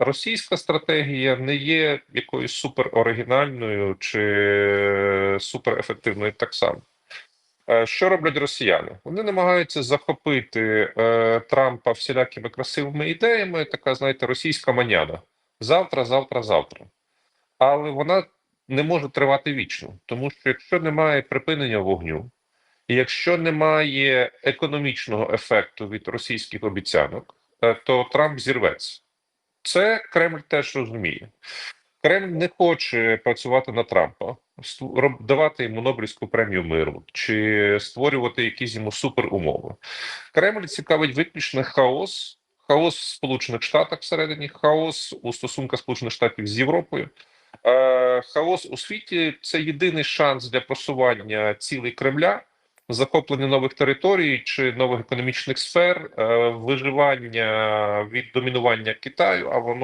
російська стратегія не є якоюсь супероригінальною чи суперефективною так само. Е, Що роблять росіяни? Вони намагаються захопити е, Трампа всілякими красивими ідеями, така, знаєте, російська маняна. Завтра, завтра, завтра. Але вона не може тривати вічно, тому що якщо немає припинення вогню, і якщо немає економічного ефекту від російських обіцянок, е, то Трамп зірветься. Це Кремль теж розуміє. Кремль не хоче працювати на Трампа, давати йому Нобелівську премію миру чи створювати якісь йому суперумови. Кремль цікавить виключно хаос, хаос в Сполучених Штатах всередині, хаос у стосунках Сполучених Штатів з Європою. Е, хаос у світі це єдиний шанс для просування цілей Кремля, захоплення нових територій чи нових економічних сфер, е, виживання від домінування Китаю, а воно